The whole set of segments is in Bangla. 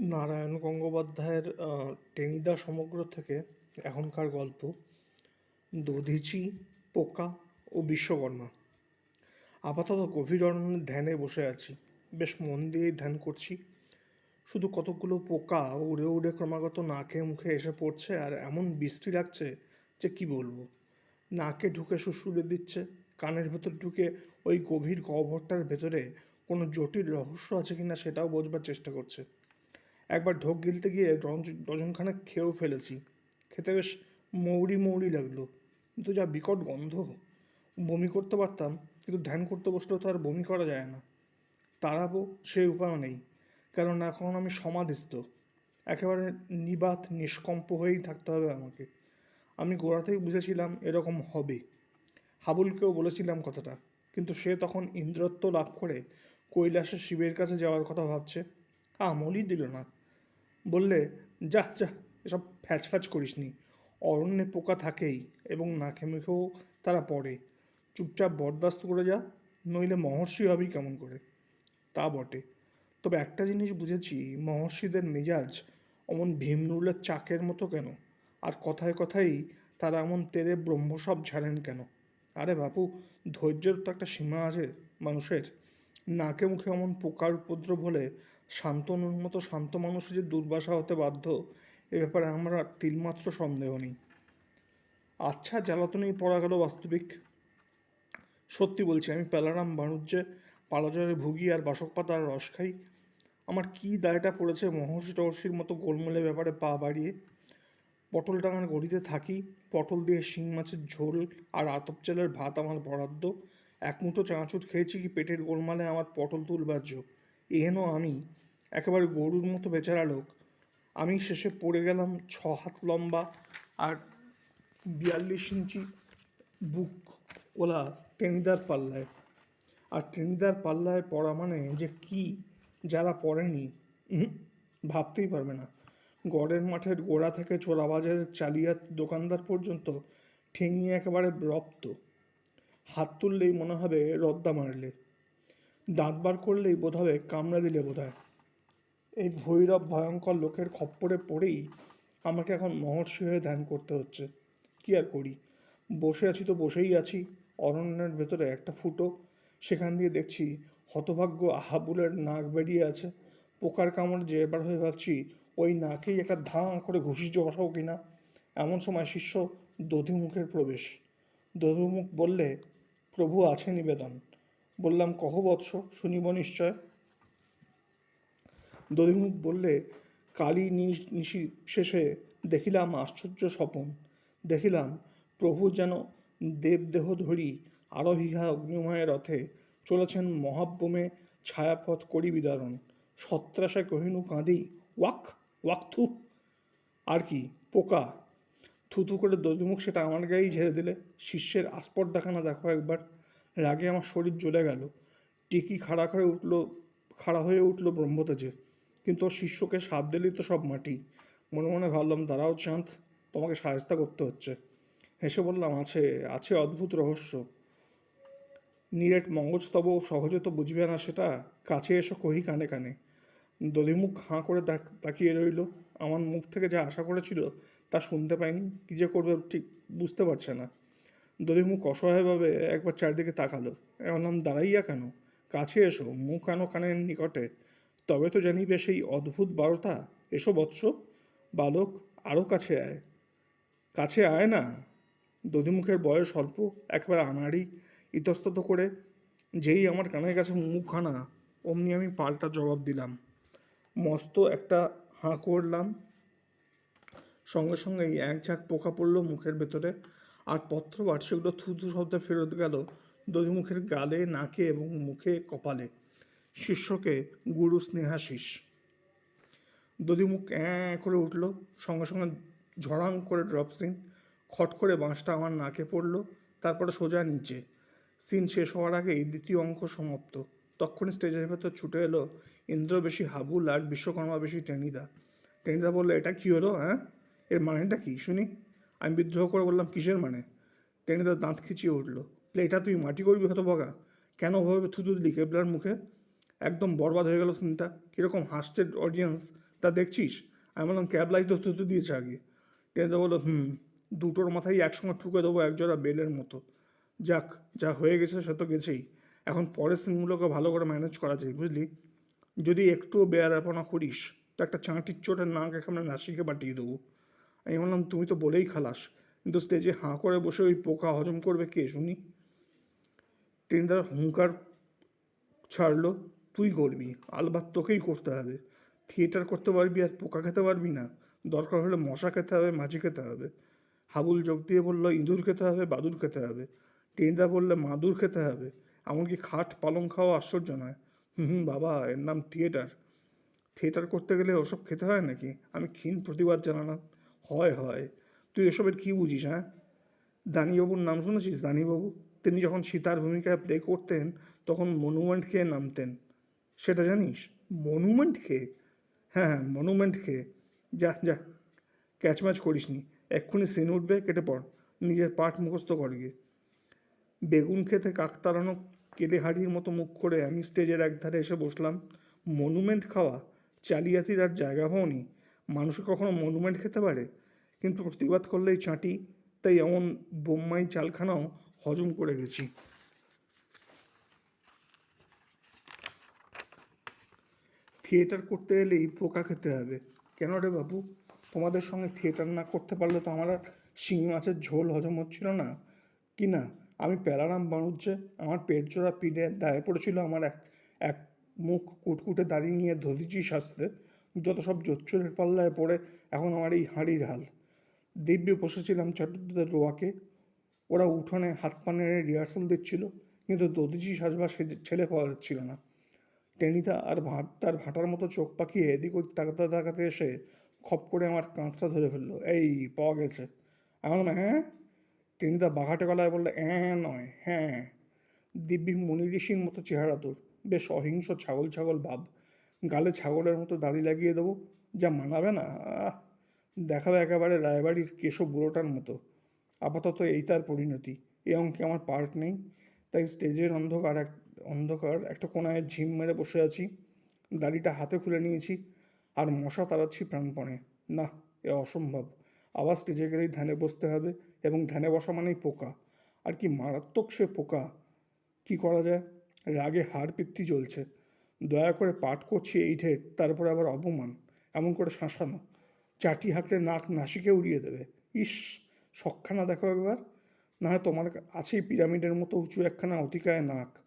নারায়ণ গঙ্গোপাধ্যায়ের টেনিদা সমগ্র থেকে এখনকার গল্প, দধিচি, পোকা ও বিশ্বকর্মা। আপাতত গভীর অরণ্যের ধ্যানে বসে আছি। বেশ মন দিয়েই ধ্যান করছি। শুধু কতকগুলো পোকা উড়ে উড়ে ক্রমাগত নাকে মুখে এসে পড়ছে আর এমন বৃষ্টি লাগছে যে কি বলব। নাকে ঢুকে সুসুরে দিচ্ছে। কানের ভেতর ঢুকে ওই গভীর গহ্বরটার ভেতরে কোনো জটিল রহস্য আছে কিনা সেটাও বোঝবার চেষ্টা করছে। একবার ঢোক গিলতে গিয়ে ডজন- ডজনখানেক খেয়েও ফেলেছি। খেতে বেশ মৌরি মৌরি লাগল। কিন্তু যা বিকট গন্ধ। বমি করতে পারতাম, কিন্তু ধ্যান করতে বসলেও তো আর বমি করা যায় না। তাড়াবো সেই উপায়ও নেই, কারণ এখন আমি সমাধিস্থ। একেবারে নিবাত, নিষ্কম্প হয়েই থাকতে হবে আমাকে। আমি গোড়াতেই বুঝেছিলাম এরকম হবে। হাবুলকেও বলেছিলাম কথাটা, কিন্তু সে তখন ইন্দ্রত্ব লাভ করে কৈলাসে শিবের কাছে যাওয়ার কথা ভাবছে। আমলই দিল না। বললে যা যা এসব ফ্যাচ ফ্যাচ করিস নি। অরণ্যে পোকা থাকেই এবং নাকে মুখেও তারা পড়ে। চুপচাপ বরদাস্ত করে যা, নইলে মহর্ষি হবি কেমন করে? তা বটে। তবে একটা জিনিস বুঝেছি, মহর্ষিদের মেজাজ অমন ভীমরুলের চাকের মতো কেন? আর কথায় কথাই তারা এমন তেরে ব্রহ্মসব ঝাড়েন কেন? আরে বাপু, ধৈর্যের তো একটা সীমা আছে মানুষের। নাকে মুখে এমন পোকার উপদ্রব হলে শান্তনুর মতো শান্ত মানুষ যে দুর্বাসা হতে বাধ্য, এ ব্যাপারে আমার আর তিলমাত্র সন্দেহ নেই। আচ্ছা জ্বালাতনেই পড়া গেল বাস্তবিক। সত্যি বলছি, আমি পেলারাম বাণুজ্যে পালাজরে ভুগি আর বাসক পাতার রস খাই। আমার কি দায়টা পড়েছে মহর্ষি টহর্ষির মতো গোলমেলে ব্যাপারে পা বাড়িয়ে? পটল ডাঙার গড়িতে থাকি, পটল দিয়ে শিং মাছের ঝোল আর আতপ চালের ভাত আমার বরাদ্দ। এক মুঠো চাঁচুট খেয়েছি কি পেটের গোলমালে আমার পটল তুলবাজ্য? এহেন আমি একেবারে গরুর মতো বেচারা লোক। আমি শেষে পড়ে গেলাম ছ হাত লম্বা আর বিয়াল্লিশ ইঞ্চি বুক ওলা টেনিদার পাল্লায়। আর টেনিদার পাল্লায় পড়া মানে যে কি, যারা পড়েনি ভাবতেই পারবে না। গড়ের মাঠের গোড়া থেকে চোরাবাজারের চালিয়াত দোকানদার পর্যন্ত ঠেঙিয়ে একেবারে রপ্ত হাত তুললেই মনে হবে রদ্দা মারলে। দাঁত বার করলেই বোধ হবে কামড়া দিলে বোধ হয় এই ভৈরব ভয়ঙ্কর লোকের খপ্পরে পড়েই আমাকে এখন মহর্ষি হয়ে ধ্যান করতে হচ্ছে। কি আর করি? বসে আছি তো বসেই আছি। অরণ্যের ভেতরে একটা ফুটো। সেখান দিয়ে দেখছি হতভাগ্য আহাবুলের নাক বেরিয়ে আছে। পোকার কামড় যে এবার হয়ে ভাবছি ওই নাকেই একটা ধাঁ করে ঘুষি বসাও কিনা এমন সময় শিষ্য দধিমুখের প্রবেশ। দধিমুখ বললে, প্রভু আছে নিবেদন। বললাম, কহ বৎস, শুনিব নিশ্চয়? দধিমুখ বললে কালী নিশি শেষে দেখিলাম আশ্চর্য স্বপন। দেখিলাম প্রভু যেন দেবদেহ ধরি আরোহিহা অগ্নিময় রথে চলেছেন মহাব্যমে ছায়াপথ করি বিদারণ। সত্রাসে কহিনু কাঁদি, ওয়াক ওয়াক থু। আর কি, পোকা। থুথু করে দধিমুখ সেটা আমার গায়েই ঝেড়ে দিলে। শিষ্যের আস্পর্দাখানা দেখো একবার। রাগে আমার শরীর জ্বলে গেল। টিকি খাড়া করে উঠল, খাড়া হয়ে উঠল ব্রহ্মতেজে কিন্তু ওর শিষ্যকে সাপ দিলেই তো সব মাটি। মনে মনে ভাবলাম, দাঁড়াও চাঁদ, তোমাকে সায়স্তা করতে হচ্ছে। হেসে বললাম, আছে আছে অদ্ভুত রহস্য। নিরেট মঙ্গজতব সহজে তো বুঝবে না সেটা। কাছে এসো কহি কানে কানে। দধিমুখ হাঁ করে তাকিয়ে রইল। আমার মুখ থেকে যা আশা করেছিল, তা শুনতে পাইনি। কী যে করবে ঠিক বুঝতে পারছে না। দধিমুখ অসহায়ভাবে একবার চারিদিকে তাকালো। এমন নাম দাঁড়াইয়া কেন? কাছে এসো, মুখ আনো কানের নিকটে। তবে তো জানিবে সেই অদ্ভুত বারতা এসো বৎস বালক আরও কাছে আয়। কাছে আয় না? দধিমুখের বয়স অল্প, একেবারে আনাড়ি ইতস্তত করে। যেই আমার কানের কাছে মুখ আনা অমনি আমি পাল্টা জবাব দিলাম। মস্ত একটা হাঁ করলাম। সঙ্গে সঙ্গেই এক ঝাঁক পোকা পড়ল মুখের ভেতরে। আর পত্রবার সেগুলো থুথু শব্দে ফেরত গেল দধিমুখের গালে, নাকে এবং মুখে, কপালে। শিষ্যকে গুরু স্নেহাশিস দধিমুখ অ্যাঁ করে উঠল, সঙ্গে সঙ্গে ঝড়াং করে ড্রপ সিন। খট করে বাঁশটা আমার নাকে পড়ল, তারপরে সোজা নিচে। সিন শেষ হওয়ার আগেই দ্বিতীয় অঙ্ক সমাপ্ত। তখনই স্টেজের ভেতর ছুটে এলো ইন্দ্রবেশী হাবুল আর বিশ্বকর্মা বেশি টেনিদা। টেনিদা বলল, এটা কী হলো হ্যাঁ? এর মানেটা কি? শুনি। আমি বিদ্রোহ করে বললাম, কিসের মানে? টেনিদা দাঁত খিচিয়ে উঠল, প্লেটা তুই মাটি করবি হতো বগা কেন ওভাবে থুতু দিলি কেবলার মুখে? একদম বরবাদ হয়ে গেল সিনটা কীরকম হাসছে অডিয়েন্স তা দেখছিস? আমি বললাম ক্যাব লাইট তো তুই দিয়েছে আগে। টেনিদা বলল, হুম, দুটোর মাথায় একসঙ্গে ঠুকে দেবো একজোড়া বেলের মতো। যাক, যা হয়ে গেছে সে তো গেছেই। এখন পরের সিনগুলোকে ভালো করে ম্যানেজ করা যায়, বুঝলি? যদি একটুও বেয়ারাপনা করিস, তো একটা চাঁটির চোটের নাক এখানে নাসিকে পাঠিয়ে দেবো। আমি বললাম, তুমি তো বলেই খালাস, কিন্তু স্টেজে হাঁ করে বসে ওই পোকা হজম করবে কে, শুনি? ট্রেনদার হুঙ্কার ছাড়লো তুই করবি, আলবাত তোকেই করতে হবে। থিয়েটার করতে পারবি আর পোকা খেতে পারবি না। দরকার হলে মশা খেতে হবে মাছি খেতে হবে। হাবুল যোগ দিয়ে বলল, ইঁদুর খেতে হবে, বাদুর খেতে হবে। টেনিদা বললে, মাদুর খেতে হবে। এমনকি খাট, পালং খাওয়া আশ্চর্য নয়। হুম বাবা, এর নাম থিয়েটার। থিয়েটার করতে গেলে ওসব খেতে হয় নাকি? আমি ক্ষীণ প্রতিবাদ জানালাম। হয় হয়। তুই এসবের কী বুঝিস হ্যাঁ? দানিবাবুর নাম শুনেছিস? দানিবাবু? তিনি যখন সীতার ভূমিকায় প্লে করতেন, তখন মনুমেন্ট খেয়ে নামতেন। সেটা জানিস? মনুমেন্ট খেয়ে হ্যাঁ হ্যাঁ মনুমেন্ট খেয়ে যা যা। ক্যাচ ম্যাচ করিস নি এক্ষুনি সিন উঠবে, কেটে পড়। নিজের পাঠ মুখস্থ কর গিয়ে। বেগুন খেতে কাক তাড়ানো কেলে হাড়ির মতো মুখ করে আমি স্টেজের একধারে এসে বসলাম। মনুমেন্ট খাওয়া, চালিয়াতির আর জায়গা হওনি। মানুষ কখনো মনুমেন্ট খেতে পারে? কিন্তু প্রতিবাদ করলেই চাঁটি, তাই এমন বোম্মাই চালখানাও হজম করে গেছি। থিয়েটার করতে এলেই পোকা খেতে হবে। কেন রে বাবু? তোমাদের সঙ্গে থিয়েটার না করতে পারলে তো আমার আর শিঙি মাছের ঝোল হজম হচ্ছিল না। কি না? আমি প্যালারাম বাণুজ্যে আমার পেট জোড়া পিঠে দায়ে পড়েছিল আমার এক এক মুখ কুটকুটে দাঁড়িয়ে নিয়ে ধরিচি সাজতে। যত সব জোচ্চুরের পাল্লায় পড়ে, এখন আমার এই হাঁড়ির হাল। দিব্যে বসেছিলাম চট্টোদের রোয়াকে। ওরা উঠোনে হাত পা নেড়ে রিহার্সাল দিচ্ছিল, কিন্তু দধিজি সাজবার সে- ছেলে পাওয়া যাচ্ছিল না। টেনিদা আর ভাট তার ভাটার মতো চোখ পাকিয়ে এদিক ওদিক তাকাতে তাকাতে এসে খপ করে আমার কাঁচটা ধরে ফেলল। এই পাওয়া গেছে। আমি বললাম হ্যাঁ? টেনিদা বাঘাটে গলায় বললে হ্যাঁ নয় হ্যাঁ দিব্যি মুনি ঋষির মতো চেহারা তোর। বেশ অহিংস ছাগল ছাগল ভাব গালে ছাগলের মতো দাড়ি লাগিয়ে দেবো। যা মানাবে না আহ, দেখাবে একেবারে রায়বাড়ির কেশব বুড়োটার মতো। আপাতত এই তার পরিণতি। এ অঙ্কে আমার পার্ট নেই। তাই স্টেজের অন্ধকার এক, অন্ধকার একটা কোনায় ঝিম মেরে বসে আছি। দাড়িটা হাতে খুলে নিয়েছি আর মশা তাড়াচ্ছি প্রাণপণে। না, এ অসম্ভব। আবার স্টেজে গেলেই ধ্যানে বসতে হবে এবং ধ্যানে বসা মানেই পোকা। আর কি মারাত্মক সে পোকা। কি করা যায়? রাগে হাড় পিত্তি জ্বলছে। দয়া করে পাঠ করছি এই ঠেট তারপরে আবার অপমান। এমন করে শাঁসানো। চাটি হাঁকলে নাক নাসিকে উড়িয়ে দেবে। ইস সক্ষানা দেখো একবার। না হয় তোমার আছেই পিরামিডের মতো উঁচু একখানা অতিকায় নাক।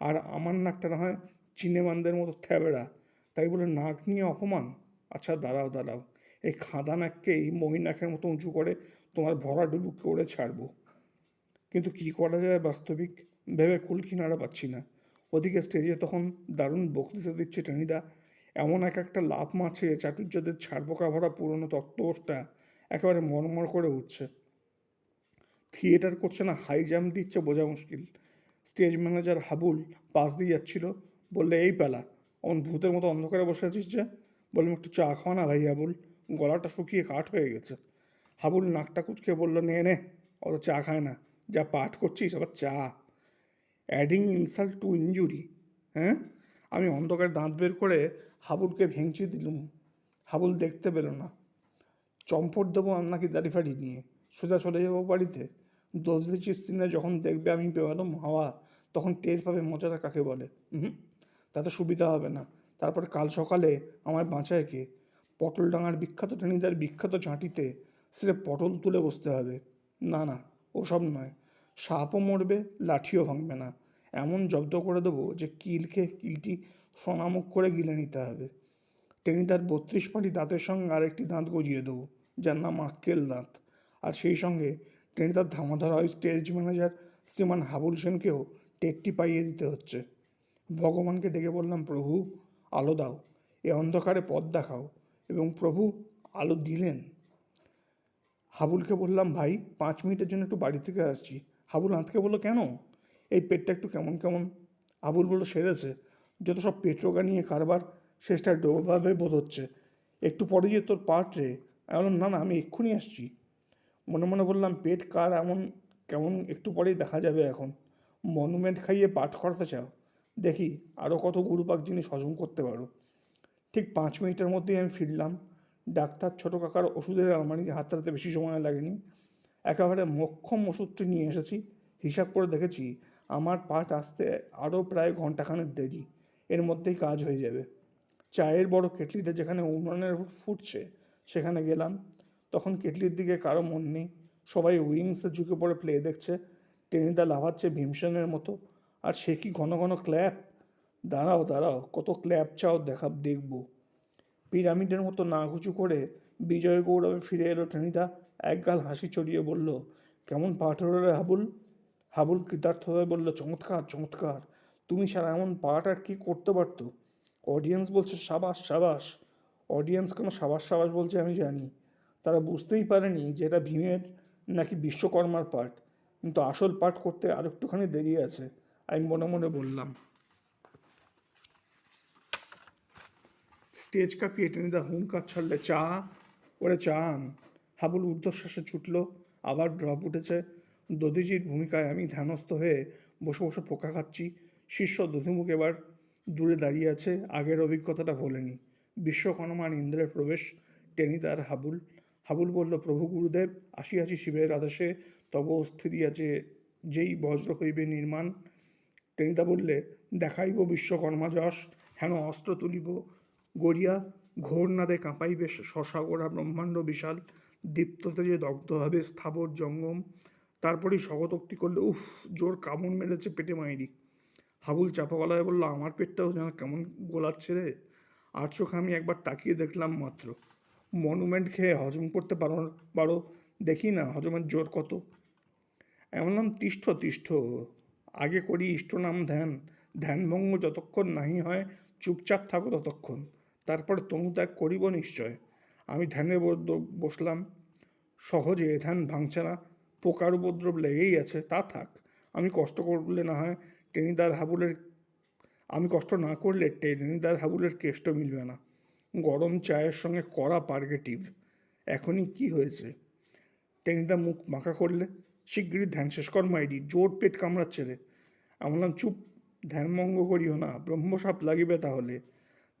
আর আমার নাকটা না হয় চিনেমানদের মতো থ্যাবেড়া তাই বলে নাক নিয়ে অপমান? আচ্ছা দাঁড়াও দাঁড়াও। এই খাঁদা খাদা নাককেই মহিনাকের মতো উঁচু করে তোমার ভরা ডুবুক করে ছাড়বো। কিন্তু কি করা যায় বাস্তবিক? ভেবে কুল কিনারা পাচ্ছি না। ওদিকে স্টেজে তখন দারুণ বক্তৃতা দিচ্ছে টেনিদা। এমন এক একটা লাভ মারছে চাটুর্যদের ছাড়পোকা ভরা পুরনো তত্ত্বটা একেবারে মরমর করে উঠছে। থিয়েটার করছে না, হাই জাম্প দিচ্ছে বোঝা মুশকিল। স্টেজ ম্যানেজার হাবুল পাশ দিয়ে যাচ্ছিল, বললে, এই পেলা, অমন ভূতের মতো অন্ধকারে বসে আছিস যে? বললাম একটু চা খাওয়া না ভাই হাবুল, গলাটা শুকিয়ে কাঠ হয়ে গেছে। হাবুল নাকটা কুচকে বলল, নে নে অত চা খায় না, যা পাঠ করছিস, আবার চা। অ্যাডিং ইনসাল্ট টু ইনজুরি হ্যাঁ? আমি অন্ধকার দাঁত বের করে হাবুলকে ভেঙচি দিলুম। হাবুল দেখতে পেল না। চম্পট দেবো আপনাকে দাড়ি ফাড়ি নিয়ে? সোজা চলে যাব বাড়িতে? দোষী স্ত্রীরা যখন দেখবে আমি বেরোলাম হাওয়া, তখন টের পাবে মজাটা কাকে বলে। হুম তাতে সুবিধা হবে না। তারপর কাল সকালে আমায় বাঁচায় কে পটলডাঙার বিখ্যাত টেনিদার বিখ্যাত চাঁটিতে সে পটল তুলে বসতে হবে। না না, ওসব নয়। সাপও মরবে, লাঠিও ভাঙবে না। এমন জব্দ করে দেবো যে কিল খেয়ে কিলটি সোনামুখ করে গিলে নিতে হবে। টেনিদার বত্রিশ পাটি দাঁতের সঙ্গে আরেকটি দাঁত গজিয়ে দেবো, যার নাম আক্কেল দাঁত। আর সেই সঙ্গে টেনিদার ধামাধরা হয় স্টেজ ম্যানেজার শ্রীমান হাবুল সেনকেও টেটটি পাইয়ে দিতে হচ্ছে। ভগবানকে ডেকে বললাম, প্রভু, আলো দাও, এ অন্ধকারে পথ দেখাও এবং প্রভু আলো দিলেন। হাবুলকে বললাম, ভাই, পাঁচ মিনিটের জন্য একটু বাড়ি থেকে আসছি। হাবুল আঁতকে বলল, কেন? এই পেটটা একটু কেমন কেমন? হাবুল বলল, সেরেছে। যত সব পেট্রোগা নিয়ে কারবার শেষটা ডোবাবে বোধ হচ্ছে। একটু পরে যে তোর রে। আমি বললাম, না না, আমি এক্ষুনি আসছি। মনে মনে বললাম, পেট কার এমন, কেমন একটু পরেই দেখা যাবে এখন। মনুমেন্ট খাইয়ে পাঠ করাতে চাও? দেখি আরও কত গুরুপাক জিনিস হজম করতে পারো। ঠিক পাঁচ মিনিটের মধ্যেই আমি ফিরলাম। ডাক্তার ছোটো কাকার ওষুধের আলমারি হাতটাতে বেশি সময় লাগেনি। একেবারে মোক্ষম ওষুধটি নিয়ে এসেছি। হিসাব করে দেখেছি, আমার পাট আসতে আরও প্রায় ঘন্টাখানেক দেরি। এর মধ্যেই কাজ হয়ে যাবে। চায়ের বড় কেটলিটা যেখানে উনুনের ফুটছে, সেখানে গেলাম। তখন কেটলির দিকে কারও মন নেই। সবাই উইংসে ঝুঁকে পড়ে প্লে দেখছে। টেনিদা লাভাচ্ছে ভীমসেনের মতো। আর সে কি ঘন ঘন ক্ল্যাপ? দাঁড়াও দাঁড়াও, কত ক্ল্যাপ চাও দেখা, দেখব। পিরামিডের মতো না ঘুচু করে বিজয় গৌরবে ফিরে এলো টেনিদা। একগাল হাসি চড়িয়ে বলল, কেমন পাঠ হলো হাবুল? হাবুল কৃতার্থ হয়ে বলল, চমৎকার চমৎকার। তুমি ছাড়া এমন পাঠ আর কি করতে পারতো? অডিয়েন্স বলছে সাবাস সাবাস। অডিয়েন্স কেন সাবাস সাবাস বলছে আমি জানি। তারা বুঝতেই পারেনি যে এটা ভীমের নাকি বিশ্বকর্মার পাঠ। কিন্তু আসল পাঠ করতে আর একটুখানি দেরি আছে, আমি মনে মনে বললাম। স্টেজ কাঁপিয়ে টেনিদা হুঙ্কার ছাড়লে, চা, ওরে চা আন হাবুল ঊর্ধ্বশ্বাসে ছুটল, আবার ড্রপ উঠেছে। দধিজির ভূমিকায় আমি ধ্যানস্থ হয়ে বসে বসে পোকা খাচ্ছি। শিষ্য দধিমুখ এবার দূরে দাঁড়িয়ে আছে, আগের অভিজ্ঞতাটা ভোলেনি। বিশ্বকর্মার ইন্দ্রের প্রবেশ, টেনিদার হাবুল হাবুল বলল, প্রভু গুরুদেব আসিয়াছি শিবের আদেশে। তব স্থিরিয়া যে যেই বজ্র হইবে নির্মাণ টেনিদা বললে, দেখাইব বিশ্বকর্মা যশ, হেন অস্ত্র তুলিব। গড়িয়া ঘোর নাদে কাঁপাইবে শশাগোড়া ব্রহ্মাণ্ড বিশাল। দীপ্ততে যে দগ্ধ হবে স্থাবর জঙ্গম, তারপরেই স্বগতোক্তি করলে উফ, জোর কামড় মেরেছে পেটে মাইরি হাবুল চাপা গলায় বলল, আমার পেটটাও যেন কেমন গোলাচ্ছে রে। আর চোখে আমি একবার তাকিয়ে দেখলাম মাত্র। মনুমেন্ট খেয়ে হজম করতে পারো পারো, দেখি না হজমের জোর কত। এমন নাম তিষ্ঠ তিষ্ঠ। আগে করি ইষ্ট নাম ধ্যান। ধ্যানভঙ্গ যতক্ষণ নাহি হয়, চুপচাপ থাকো ততক্ষণ। তারপর তনু ত্যাগ করিব নিশ্চয়। আমি ধ্যানে বসলাম। সহজে ধ্যান ভাঙছে না। পোকার উপদ্রব লেগেই আছে, তা থাক। আমি কষ্ট করলে না হয়, টেনিদার হাবুলের আমি কষ্ট না করলে টেনিদার হাবুলের কেষ্ট মিলবে না। গরম চায়ের সঙ্গে কড়া পার্গেটিভ। এখনই কি হয়েছে? টেনিদা মুখ মাখা করলে? শিগগিরই ধ্যান শেষ কর মাইরি জোর পেট কামড়াচ্ছে রে। আমি বললাম, চুপ ধ্যানভঙ্গ করিও না। ব্রহ্মসাপ লাগিবে তাহলে।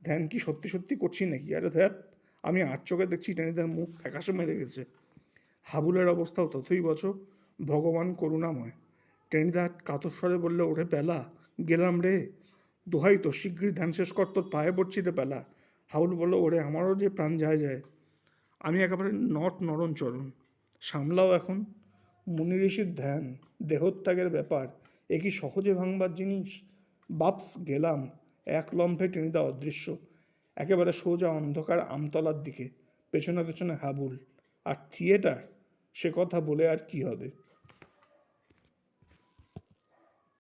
ধ্যান কি সত্যি সত্যি করছি নাকি? আরে ধ্যাত, আমি আট চোখে দেখছি টেনিদার মুখ ফ্যাকাশে মেরে গেছে। হাবুলের অবস্থাও ততই বছ ভগবান করুণাময়। টেনিদা কাতর স্বরে বললে, ওরে পেলা, গেলাম রে। দোহাই তো শিগগির ধ্যান শেষ কর, তোর পায়ে পড়ছি রে পেলা। হাবুল বলল, ওরে, আমারও যে প্রাণ যায় যায়। আমি একেবারে নট নরণ চরণ, সামলাও এখন। মুনি ঋষির ধ্যান, দেহত্যাগের ব্যাপার, এ কি সহজে ভাঙবার জিনিস? বাপস, গেলাম, এক লম্ফে টেনে দেওয়া অদৃশ্য, একেবারে সোজা অন্ধকার আমতলার দিকে, পেছনে পেছনে হাবুল। আর থিয়েটার? সে কথা বলে আর কি হবে?